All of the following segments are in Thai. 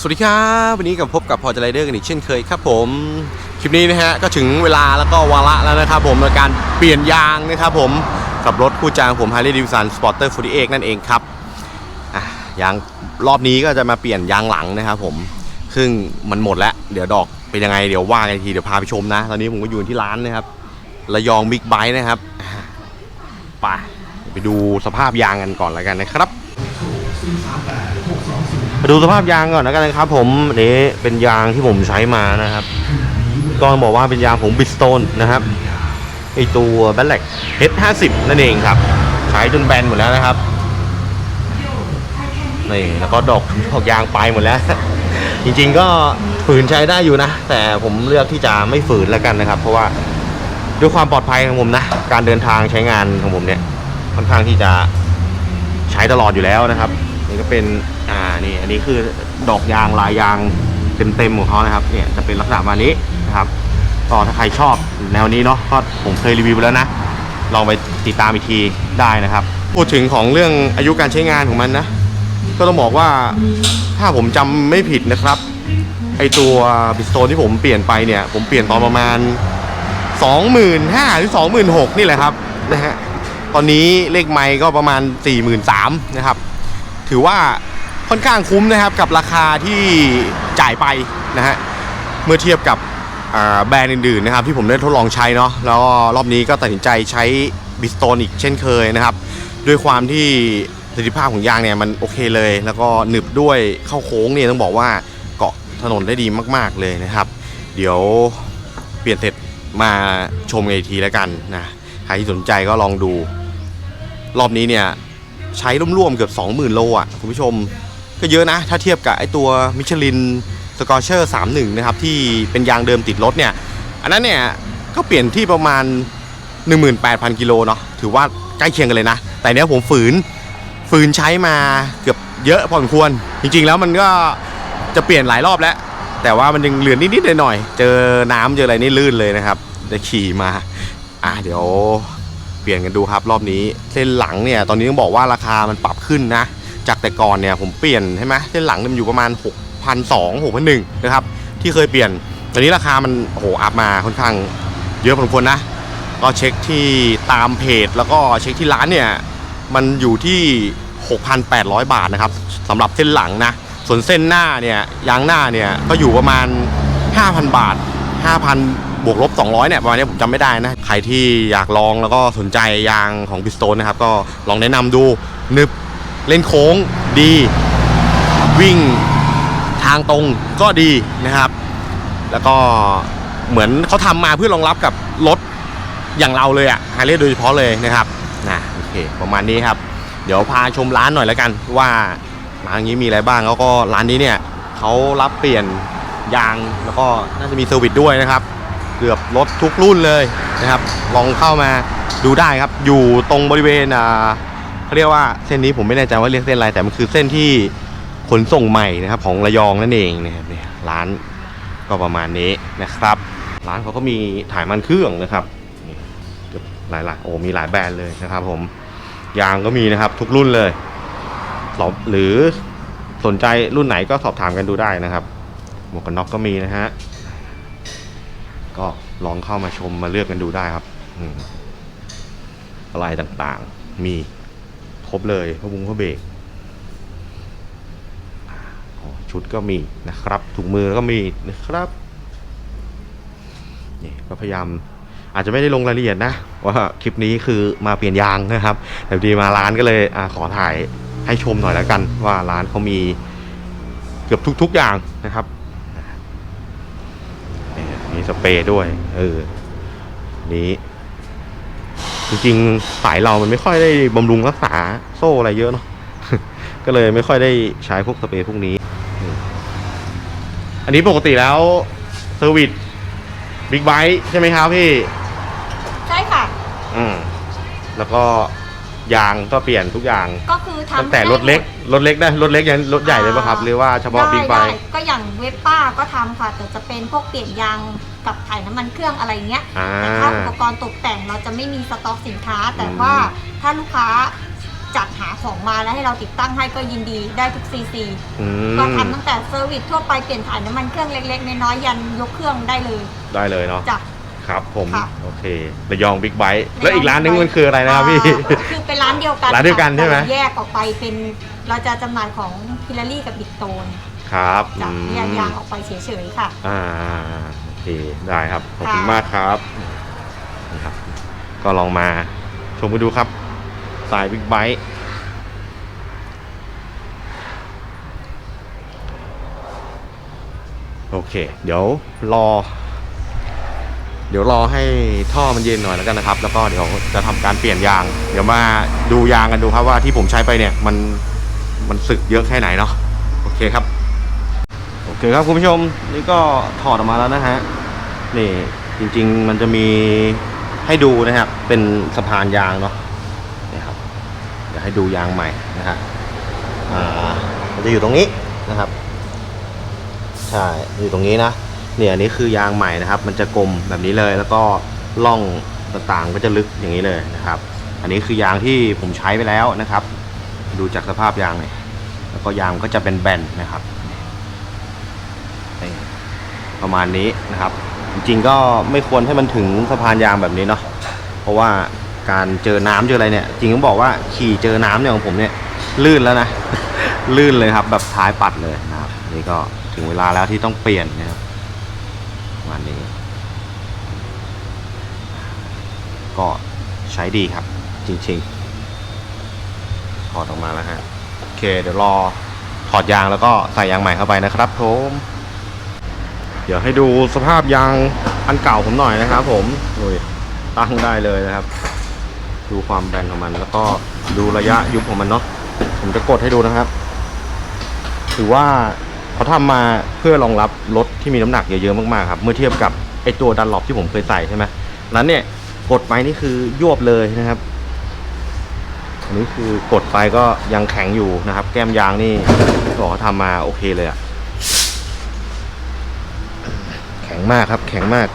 สวัสดีครับ วันนี้กับพบกับพอจไรเดอร์กันอีกเช่นเคยครับผม คลิปนี้นะฮะ ก็ถึงเวลาแล้วก็วาระแล้วนะครับผมในการเปลี่ยนยางนะครับผม กับรถคู่จางผม Harley Davidson Sporter 48 นั่นเองครับยางรอบนี้ก็จะมาเปลี่ยนยางหลังนะครับผมซึ่งมันหมดแล้ว เดี๋ยวดอกเป็นยังไงเดี๋ยวว่ากันทีเดี๋ยวพาไปชมนะ ตอนนี้ผมก็อยู่ที่ร้านนะครับระยองบิ๊กไบค์นะครับไปไปดูสภาพยางกันก่อนแล้วกันนะครับ มาดูสภาพยางก่อนแล้วกันนะครับ ผมนนี้เป็นยางที่ผมใช้มานะครับ ก็บอกว่าเป็นยางของบิสโตนนะครับไอตัวแบล k H50 นั่นเองครับ ใช้จนแบนหมดแล้วนะครับนี่แล้วก็ดอกดอกยางไปหมดแล้ว จริง ๆก็ฝืนใช้ได้อยู่นะ แต่ผมเลือกที่จะไม่ฝืนแล้วกันนะครับ เพราะว่าด้วยความปลอดภัยของผมนะ การเดินทางใช้งานของผมเนี่ยค่อนข้างที่จะใช้ตลอดอยู่แล้วนะครับ ก็เป็นอ่านี่อันนี้คือดอกยางลายยางเต็มๆของเขานะครับเนี่ยจะเป็นลักษณะมานี้นะครับก็ถ้าใครชอบแนวนี้เนาะก็ผมเคยรีวิวไปแล้วนะ ลองไปติดตามอีกทีได้นะครับ พูดถึงของเรื่องอายุการใช้งานของมันนะ ก็ต้องบอกว่าถ้าผมจำไม่ผิดนะครับไอตัวบิสโตนที่ผมเปลี่ยนไปเนี่ย ผมเปลี่ยนตอนประมาณ 25,000หรือ26,000นี่แหละครับนะฮะตอนนี้เลขไมค์ก็ประมาณ 43,000นะครับ ถือว่าค่อนข้างคุ้มนะครับกับราคาที่จ่ายไปนะฮะเมื่อเทียบกับแบรนด์อื่นๆนะครับที่ผมได้ทดลองใช้เนาะแล้วก็รอบนี้ก็ตัดสินใจใช้บิสโตนอีกเช่นเคยนะครับ ด้วยความที่ประสิทธิภาพของยางเนี่ยมันโอเคเลย แล้วก็หนึบด้วยเข้าโค้งเนี่ยต้องบอกว่าเกาะถนนได้ดีมากๆเลยนะครับ เดี๋ยวเปลี่ยนเสร็จมาชมกันอีกทีแล้วกันนะใครที่สนใจก็ลองดู รอบนี้เนี่ย ใช้ร่วมๆเกือบ 20,000 โลอะคุณผู้ชมก็เยอะนะ ถ้าเทียบกับไอตัวมิชลินสกอร์เชอร์31 นะครับ ที่เป็นยางเดิมติดรถเนี่ย อันนั้นเนี่ย ก็เปลี่ยนที่ประมาณ 18,000 กิโลเนาะถือว่าใกล้เคียงกันเลยนะ แต่เนี้ยผมฝืนฝืนใช้มาเกือบเยอะพอสมควร จริงๆแล้วมันก็จะเปลี่ยนหลายรอบแล้ว แต่ว่ามันยังเหลือนิดๆหน่อยๆเจอน้ำเจออะไรนี่ลื่นเลยนะครับจะขี่มา อะเดี๋ยว ลี่ยนกันดูครับ รอบนี้เส้นหลังเนี่ยตอนนี้ต้องบอกว่าราคามันปรับขึ้นนะ จากแต่ก่อนเนี่ยผมเปลี่ยนใช่ไหมเส้นหลังมันอยู่ประมาณ6,200 6,100นะครับที่เคยเปลี่ยนตอนนี้ราคามันโอ้โหอัพมาค่อนข้างเยอะพอสมควรนะ ก็เช็คที่ตามเพจแล้วก็เช็คที่ร้านเนี่ยมันอยู่ที่ 6,800 บาทนะครับสำหรับเส้นหลังนะ ส่วนเส้นหน้าเนี่ยยางหน้าเนี่ยก็อยู่ประมาณ 5,000 บาท 5,000 บวกลบ 200 เนี่ยประมาณนี้ผมจำไม่ได้นะ ใครที่อยากลองแล้วก็สนใจยางของพิสโตนนะครับ ก็ลองแนะนำดูนึบเล่นโค้งดี วิ่งทางตรงก็ดีนะครับ แล้วก็เหมือนเขาทำมาเพื่อรองรับกับรถอย่างเราเลยอะฮาร์เลย์โดยเฉพาะเลยนะครับนะโอเคประมาณนี้ครับ เดี๋ยวพาชมร้านหน่อยแล้วกัน ว่าร้านนี้มีอะไรบ้างแล้วก็ร้านนี้เนี่ยเขารับเปลี่ยนยางแล้วก็น่าจะมีเซอร์วิสด้วยนะครับ เกือบรถทุกรุ่นเลยนะครับ ลองเข้ามาดูได้ครับ อยู่ตรงบริเวณอ่าเขาเรียกว่าเส้นนี้ผมไม่แน่ใจว่าเรียกเส้นอะไรแต่มันคือเส้นที่ขนส่งใหม่นะครับ ของระยองนั่นเองนะครับเนี่ยร้านก็ประมาณนี้นะครับ ร้านเขาก็มีถ่ายมันเครื่องนะครับเกือบหลายหลายโอ้มีหลายแบรนด์เลยนะครับ ผมยางก็มีนะครับ ทุกรุ่นเลยสอบหรือสนใจรุ่นไหนก็สอบถามกันดูได้นะครับ หมวกกันน็อกก็มีนะฮะ ก็ลองเข้ามาชมมาเลือกกันดูได้ครับอะไรต่างๆ มีครบเลยพวกบุ้งพวกเบรกชุดก็มีนะครับถุงมือก็มีนะครับนี่ก็พยายามอาจจะไม่ได้ลงรายละเอียดนะว่าคลิปนี้คือมาเปลี่ยนยางนะครับแต่พอดีมาร้านก็เลยอขอถ่ายให้ชมหน่อยแล้วกัน ว่าร้านเขามีเกือบทุก ๆอย่างนะครับ มีสเปรย์ด้วย เออ นี้ จริงๆสายเรามันไม่ค่อยได้บำรุงรักษาโซ่อะไรเยอะเนาะ ก็เลยไม่ค่อยได้ใช้พวกสเปรย์พวกนี้อืมอันนี้ปกติแล้วเซอร์วิสบิ๊กไบค์ใช่ไหมครับพี่ ใช่ค่ะ อืม แล้วก็ ยางก็เปลี่ยนทุกอย่าง ก็คือทำตั้งแต่รถเล็ก รถเล็กได้รถเล็กยันรถใหญ่เลยป่ะครับ หรือว่าเฉพาะบิ๊กไบด้ค์ ด้ก็อย่างเวฟป้าก็ทำค่ะ แต่จะเป็นพวกเปลี่ยนยางกับถ่ายน้ำมันเครื่องอะไรเงี้ยอ่าแต่ถ้าอุปกรณ์ตกแต่งเราจะไม่มีสต็อกสินค้า แต่อืมว่าถ้าลูกค้าจัดหาของมาแล้วให้เราติดตั้งให้ก็ยินดีได้ทุกซีซีอืก็มทำตั้งแต่เซอร์วิสทั่วไปเปลี่ยนถ่ายน้ำมันเครื่องเล็กๆน้อยๆยันยกเครื่องได้เลยได้เลยเนาะ จ้ะ ครับผม ค่ะ โอเคระยองบิ๊กไบค์แล้วอีกร้านนึงมันคืออะไรนะครับพี่ อ่าคือเป็นร้านเดียวกันร้านเดียวกันใช่ไหม แต่แยกออกไปเป็นเราจะจำหน่ายของพิลารี่กับบิ๊กโตนครับจะอืมแยกยางออกไปเฉยๆค่ะ อ่าโอเคได้ครับ ขอบคุณค่ะ มากครับนี่ครับ ก็ลองมาชมไปดูครับสายบิ๊กไบค์โอเค เดี๋ยวรอ เดี๋ยวรอให้ท่อมันเย็นหน่อยแล้วกันนะครับ แล้วก็เดี๋ยวจะทำการเปลี่ยนยาง เดี๋ยวมาดูยางกันดูครับว่าที่ผมใช้ไปเนี่ยมันมันสึกเยอะแค่ไหนเนาะโอเคครับโอเคครับคุณผู้ชมนี่ก็ถอดออกมาแล้วนะฮะนี่จริง ๆ มันจะมีให้ดูนะครับเป็นสะพานยางเนาะนี่ครับเดี๋ยวให้ดูยางใหม่นะฮะอ่ามันจะอยู่ตรงนี้นะครับ ใช่อยู่ตรงนี้นะ เนี่ยอันนี้คือยางใหม่นะครับ มันจะกลมแบบนี้เลยแล้วก็ล่องต่างๆก็จะลึกอย่างนี้เลยนะครับ อันนี้คือยางที่ผมใช้ไปแล้วนะครับ ดูจากสภาพยางเนี่ยแล้วก็ยางก็จะเป็นแบนนะครับ ประมาณนี้นะครับ จริงๆก็ไม่ควรให้มันถึงสะพานยางแบบนี้เนาะเพราะว่าการเจอน้ำเจออะไรเนี่ย จริงต้องบอกว่าขี่เจอน้ำเนี่ยของผมเนี่ยลื่นแล้วนะ ลื่นเลยครับแบบท้ายปัดเลยนะครับ นี่ก็ถึงเวลาแล้วที่ต้องเปลี่ยนนะ มาณนี้ ก็ใช้ดีครับ จริงๆถอดออกมาแล้วฮะโอเค เดี๋ยวรอถอดยางแล้วก็ใส่ยางใหม่เข้าไปนะครับผมเดี๋ยวให้ดูสภาพยางอันเก่าผมหน่อยนะครับ ผมดูดิตั้งได้เลยนะครับ ดูความแบนของมัน แล้วก็ดูระยะยุบของมันเนาะผมจะกดให้ดูนะครับ ถือว่า เขาทำมาเพื่อรองรับรถที่มีน้ำหนักเยอะๆมากๆครับเมื่อเทียบกับไอตัวดันหลบที่ผมเคยใส่ใช่ไหมนั้นเนี่ยกดไปนี่คือยวบเลยนะครับอันนี้คือกดไปก็ยังแข็งอยู่นะครับ แก้มยางนี่บอกเขาทำมาโอเคเลยอะแข็งมากครับ แข็งมาก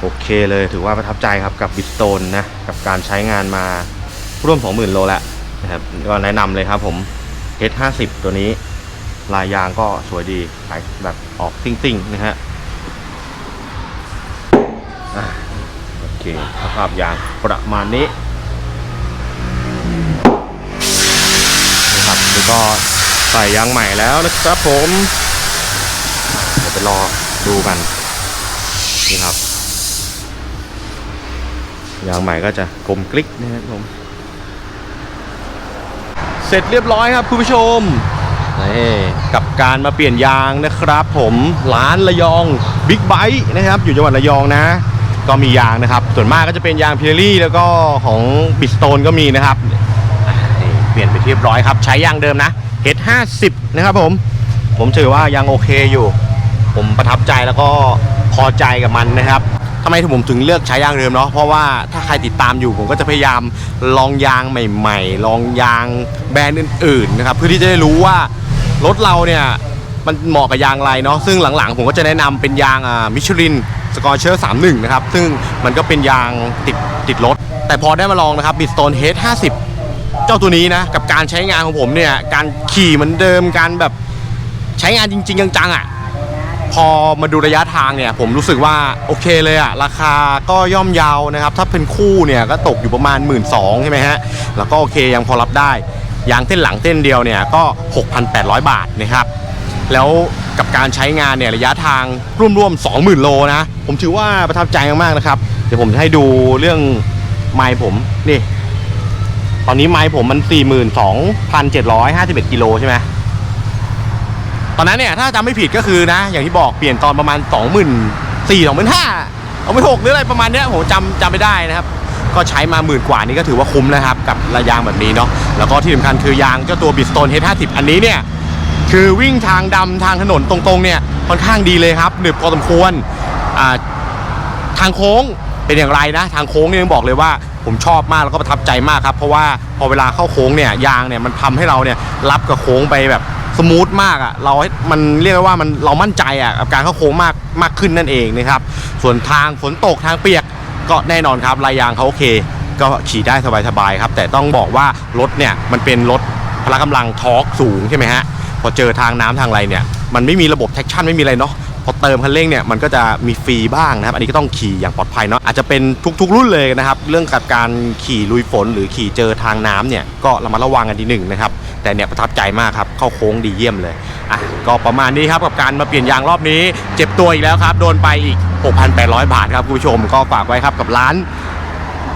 โอเคเลยถือว่าประทับใจครับกับบิสโตนนะกับการใช้งานมาร่วม 20,000 โลแล้วนะครับก็แนะนำเลยครับผม H50 ตัวนี้ ลายยางก็สวยดีสายแบบออกซิ่งๆนะฮะอะโอเคสภาพยางประมาณนี้นะครับแล้วก็ใส่ยางใหม่แล้วนะครับผมเดี๋ยวไปรอดูกันนี่ครับยางใหม่ก็จะกลมกลิกนะครับผมเสร็จเรียบร้อยครับคุณผู้ชม นี่กับการมาเปลี่ยนยางนะครับ ผมร้านระยองบิ๊กไบ e นะครับ อยู่จังหวัดระยองนะ ก็มียางนะครับ ส่วนมากก็จะเป็นยางพิเรลี่แล้วก็ของบิสโตนก็มีนะครับนี่เปลี่ยนไปเรียบร้อยครับ ใช้ยางเดิมนะ H50 นะครับผม ผมถือว่ายังโอเคอยู่ ผมประทับใจแล้วก็พอใจกับมันนะครับทำไมถึงผมถึงเลือกใช้ยางเดิมเนาะเพราะว่าถ้าใครติดตามอยู่ผมก็จะพยายามลองยางใหม่ ๆ ลองยางแบรนด์อื่นๆนะครับเพื่อที่จะได้รู้ว่า รถเราเนี่ย มันเหมาะกับยางไรเนาะซึ่งหลังๆ ผมก็จะแนะนำเป็นยางอ่ามิชลินสกอร์เชอร์31 นะครับ ซึ่งมันก็เป็นยางติดติดรถ แต่พอได้มาลองนะครับบิสโตนเฮด50 เจ้าตัวนี้นะ กับการใช้งานของผมเนี่ย การขี่เหมือนเดิมการแบบใช้งานจริง ๆ จังๆอะพอมาดูระยะทางเนี่ย ผมรู้สึกว่าโอเคเลยอะราคาก็ย่อมเยาวนะครับ ถ้าเป็นคู่เนี่ย ก็ตกอยู่ประมาณ 1 2ื่นใช่ไหมฮะ แล้วก็โอเคยังพอรับได้ ยางเส้นหลังเส้นเดียวเนี่ยก็ 6,800 บาทนะครับแล้วกับการใช้งานเนี่ยระยะทางร่วมๆ20,000 โลนะ ผมถือว่าประทับใจมากๆนะครับ เดี๋ยวผมจะให้ดูเรื่องไมล์ผมนี่ ตอนนี้ไมล์ผมมัน 42,751 กิโลใช่ไหมตอนนั้นเนี่ยถ้าจำไม่ผิดก็คือนะ อย่างที่บอกเปลี่ยนตอนประมาณ 2 4 0 0 0 2 5 0 0เอาไปหกหรืออะไรประมาณเนี้ยผมจำจำไม่ได้นะครับ ก็ใช้มาหมื่นกว่านี้ก็ถือว่าคุ้มนะครับกับระยางแบบนี้เนาะแล้วก็ที่สำคัญคือยางเจ้าตัวบิสโตน H50 อันนี้เนี่ยคือวิ่งทางดำทางถนนตรงๆเนี่ยค่อนข้างดีเลยครับหนึบพอสมควรทางโค้งเป็นอย่างไรนะ ทางโค้งเนี่ยต้องบอกเลยว่าผมชอบมากแล้วก็ประทับใจมากครับเพราะว่าพอเวลาเข้าโค้งเนี่ยยางเนี่ยมันทำให้เราเนี่ยรับกับโค้งไปแบบสมูทมากอะ่ะเราให้มันเรียกได้ว่ามันเรามั่นใจอะ่ะกับการเข้าโค้งมากมากขึ้นนั่นเองนะครับส่วนทางฝนตกทางเปียก ก็แน่นอนครับลายยางเขาโอเค ก็ขี่ได้สบายๆครับ แต่ต้องบอกว่ารถเนี่ยมันเป็นรถพละกำลังทอร์กสูงใช่ไหมฮะพอเจอทางน้ำทางอะไรเนี่ยมันไม่มีระบบแท็กชั่นไม่มีอะไรเนาะพอเติมคันเร่งเนี่ยมันก็จะมีฟรีบ้างนะครับ อันนี้ก็ต้องขี่อย่างปลอดภัยเนาะอาจจะเป็นทุก ๆ รุ่นเลยนะครับ เรื่องกับการขี่ลุยฝนหรือขี่เจอทางน้ำเนี่ยก็ระมัดระวังกันทีหนึ่งนะครับ แต่เนี่ยประทับใจมากครับ เข้าโค้งดีเยี่ยมเลยอะก็ประมาณนี้ครับกับการมาเปลี่ยนยางรอบนี้ เจ็บตัวอีกแล้วครับ โดนไปอีก 6,800 บาทครับคุณผู้ชมก็ฝากไว้ครับกับร้าน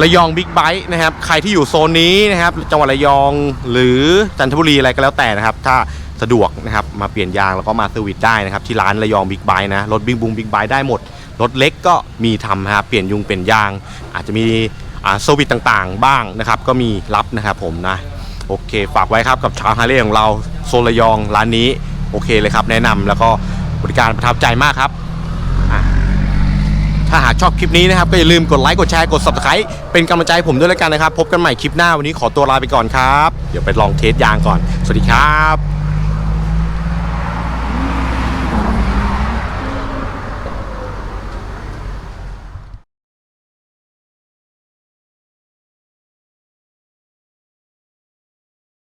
ระยองบิ๊กไบค์นะครับใครที่อยู่โซนนี้นะครับจังหวัดระยองหรือจันทบุรีอะไรก็แล้วแต่นะครับ ถ้าสะดวกนะครับมาเปลี่ยนยางแล้วก็มาเซอร์วิสได้นะครับที่ร้านระยองบิ๊กไบค์นะรถบิ๊กบุงบิ๊กไบค์ได้หมด รถเล็กก็มีทำนะครับเปลี่ยนยุงเปลี่ยนยาง อาจจะมีอ่าเซอร์วิสต่างๆ บ้างนะครับ ก็มีรับนะครับผมนะโอเค ฝากไว้ครับกับชาวฮาร์เลย์ของเราโซนระยองร้านนี้โอเคเลยครับ แนะนำแล้วก็บริการประทับใจมากครับ ถ้าหากชอบคลิปนี้นะครับ ก็อย่าลืมกดไลค์กดแชร์กด subscribe เป็นกำลังใจให้ผมด้วยแล้วกันนะครับ พบกันใหม่คลิปหน้าวันนี้ขอตัวลาไปก่อนครับ เดี๋ยวไปลองเทสยางก่อน สวัสดีครับ